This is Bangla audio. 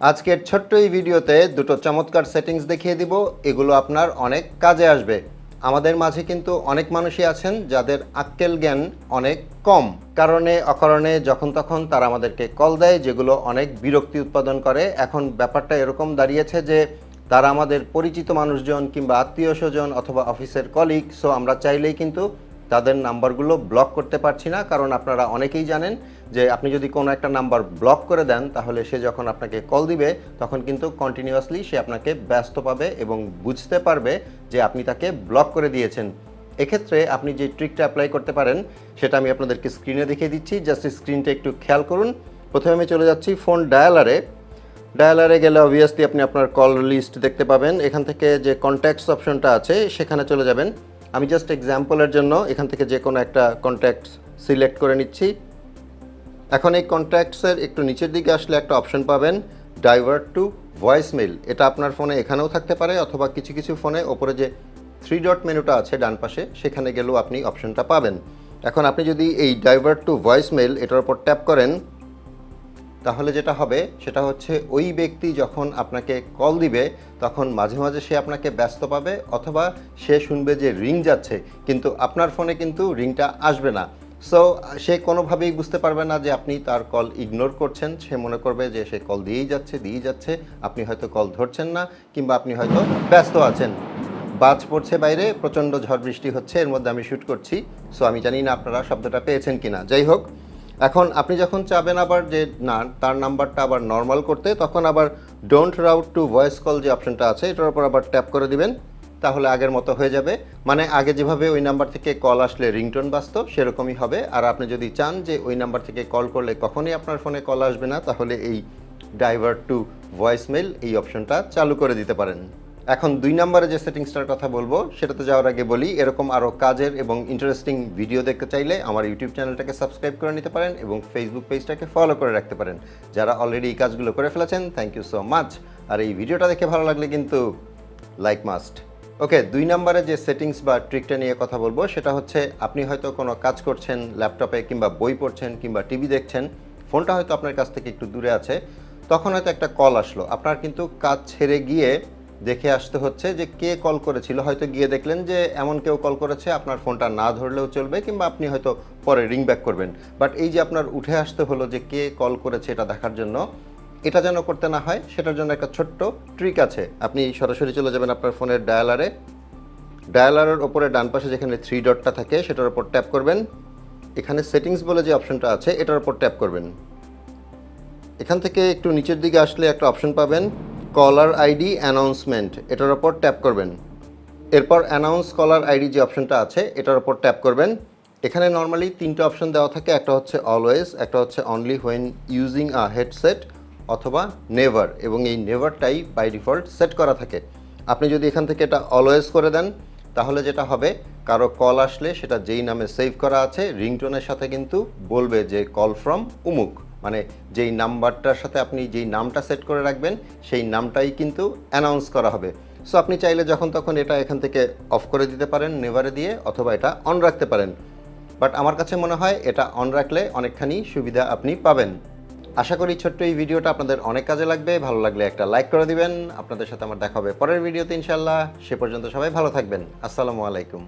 আজকের ছোট্ট এই ভিডিওতে দুটো চমৎকার সেটিংস দেখিয়ে দিব। এগুলো আপনার অনেক কাজে আসবে। আমাদের মাঝে কিন্তু অনেক মানুষই আছেন যাদের আক্কেল জ্ঞান অনেক কম। কারণে, অকারণে, যখন তখন তারা আমাদেরকে কল দেয়, যেগুলো অনেক বিরক্তি উৎপাদন করে। এখন ব্যাপারটা এরকম দাঁড়িয়েছে যে, তারা আমাদের পরিচিত মানুষজন কিংবা আত্মীয় স্বজন অথবা অফিসের কলিগ সো আমরা চাইলেই কিন্তু তাদের নাম্বারগুলো ব্লক করতে পারছি না। কারণ আপনারা অনেকেই জানেন যে আপনি যদি কোনো একটা নাম্বার ব্লক করে দেন, তাহলে সে যখন আপনাকে কল দিবে, তখন কিন্তু কন্টিনিউয়াসলি সে আপনাকে ব্যস্ত পাবে এবং বুঝতে পারবে যে আপনি তাকে ব্লক করে দিয়েছেন। এক্ষেত্রে আপনি যে ট্রিকটা অ্যাপ্লাই করতে পারেন, সেটা আমি আপনাদেরকে স্ক্রিনে দেখিয়ে দিচ্ছি। জাস্ট স্ক্রিনটা একটু খেয়াল করুন। প্রথমে আমি চলে যাচ্ছি ফোন ডায়ালারে ডায়ালারে গেলে অবভিয়াসলি আপনি আপনার কল লিস্ট দেখতে পাবেন। এখান থেকে যে কন্ট্যাক্টস অপশনটা আছে, সেখানে চলে যাবেন। আমি জাস্ট এক্সাম্পলের জন্য এখান থেকে যে কোনো একটা কন্ট্যাক্টস সিলেক্ট করে নিচ্ছি। এখন এই কন্ট্যাক্টসের একটু নিচের দিকে আসলে একটা অপশন পাবেন ডাইভার্ট টু ভয়েস মেল এটা আপনার ফোনে এখানেও থাকতে পারে অথবা কিছু কিছু ফোনে ওপরে যে থ্রি ডট মেনুটা আছে ডান পাশে, সেখানে গেলেও আপনি অপশনটা পাবেন। এখন আপনি যদি এই ডাইভার্ট টু ভয়েস মেল এটার উপর ট্যাপ করেন, তাহলে যেটা হবে, সেটা হচ্ছে ওই ব্যক্তি যখন আপনাকে কল দিবে, তখন মাঝে মাঝে সে আপনাকে ব্যস্ত পাবে অথবা সে শুনবে যে রিং যাচ্ছে, কিন্তু আপনার ফোনে কিন্তু রিংটা আসবে না। সো সে কোনোভাবেই বুঝতে পারবে না যে আপনি তার কল ইগনোর করছেন। সে মনে করবে যে সে কল দিয়েই যাচ্ছে দিয়েই যাচ্ছে। আপনি হয়তো কল ধরছেন না, কিংবা আপনি হয়তো ব্যস্ত আছেন। বাজ পড়ছে বাইরে, প্রচণ্ড ঝড় বৃষ্টি হচ্ছে, এর মধ্যে আমি শ্যুট করছি। সো আমি জানি না আপনারা শব্দটা পেয়েছেন কিনা। যাই হোক, এখন আপনি যখন চাবেন আবার যে না, তার নাম্বারটা আবার নর্মাল করতে, তখন আবার don't route to voice call যে অপশনটা আছে, এটার উপর আবার ট্যাপ করে দিবেন। তাহলে আগের মতো হয়ে যাবে। মানে আগে যেভাবে ওই নাম্বার থেকে কল আসলে রিংটোন বাজতো, সেরকমই হবে। আর আপনি যদি চান যে ওই নাম্বার থেকে কল করলে কখনই আপনার ফোনে কল আসবে না, তাহলে এই ডাইভার্ট টু ভয়েসমেল এই অপশনটা চালু করে দিতে পারেন। এখন দুই নম্বরে যে সেটিংসটার কথা বলব, সেটাতে যাওয়ার আগে বলি, এরকম আরও কাজের এবং ইন্টারেস্টিং ভিডিও দেখতে চাইলে আমার ইউটিউব চ্যানেলটাকে সাবস্ক্রাইব করে নিতে পারেন এবং ফেসবুক পেজটাকে ফলো করে রাখতে পারেন। যারা অলরেডি এই কাজগুলো করে ফেলেছেন থ্যাংক ইউ সো মাচ আর এই ভিডিওটা দেখে ভালো লাগলে কিন্তু লাইক মাস্ট ওকে দুই নম্বরে যে সেটিংস বা ট্রিকটা নিয়ে কথা বলব, সেটা হচ্ছে আপনি হয়তো কোনো কাজ করছেন ল্যাপটপে কিংবা বই পড়ছেন কিংবা টিভি দেখছেন, ফোনটা হয়তো আপনার কাছ থেকে একটু দূরে আছে, তখন হয়তো একটা কল আসলো। আপনার কিন্তু কাজ ছেড়ে গিয়ে দেখে আসতে হচ্ছে যে কে কল করেছিল। হয়তো গিয়ে দেখলেন যে এমন কেউ কল করেছে, আপনার ফোনটা না ধরলেও চলবে কিংবা আপনি হয়তো পরে রিং ব্যাক করবেন। বাট এই যে আপনার উঠে আসতে হলো যে কে কল করেছে এটা দেখার জন্য এটা যেন করতে না হয়, সেটার জন্য একটা ছোট্ট ট্রিক আছে। আপনি সরাসরি চলে যাবেন আপনার ফোনের ডায়ালারে ডায়ালারের ওপরে ডান পাশে যেখানে থ্রি ডটটা থাকে, সেটার ওপর ট্যাপ করবেন। এখানে সেটিংস বলে যে অপশনটা আছে, এটার ওপর ট্যাপ করবেন। এখান থেকে একটু নিচের দিকে আসলে একটা অপশন পাবেন কলার আইডি অ্যানাউন্সমেন্ট এটার ওপর ট্যাপ করবেন। এরপর অ্যানাউন্স কলার আইডি যে অপশনটা আছে, এটার ওপর ট্যাপ করবেন। এখানে নর্মালি তিনটে অপশন দেওয়া থাকে, একটা হচ্ছে অলওয়েজ একটা হচ্ছে only when using a headset অথবা নেভার এবং এই নেভারটাই বাই ডিফল্ট সেট করা থাকে। আপনি যদি এখান থেকে এটা অলওয়েজ করে দেন, তাহলে যেটা হবে, কারও কল আসলে সেটা যেই নামে সেভ করা আছে রিংটোনের সাথে কিন্তু বলবে যে কল ফ্রম উমুক মানে যেই নাম্বারটার সাথে আপনি যেই নামটা সেট করে রাখবেন, সেই নামটাই কিন্তু অ্যানাউন্স করা হবে। সো আপনি চাইলে যখন তখন এটা এখান থেকে অফ করে দিতে পারেন নেভারে দিয়ে, অথবা এটা অন রাখতে পারেন। বাট আমার কাছে মনে হয় এটা অন রাখলে অনেকখানি সুবিধা আপনি পাবেন। আশা করি ছোট্ট এই ভিডিওটা আপনাদের অনেক কাজে লাগবে। ভালো লাগলে একটা লাইক করে দিবেন। আপনাদের সাথে আমার দেখা হবে পরের ভিডিওতে ইনশাল্লাহ সে পর্যন্ত সবাই ভালো থাকবেন। আসসালামু আলাইকুম।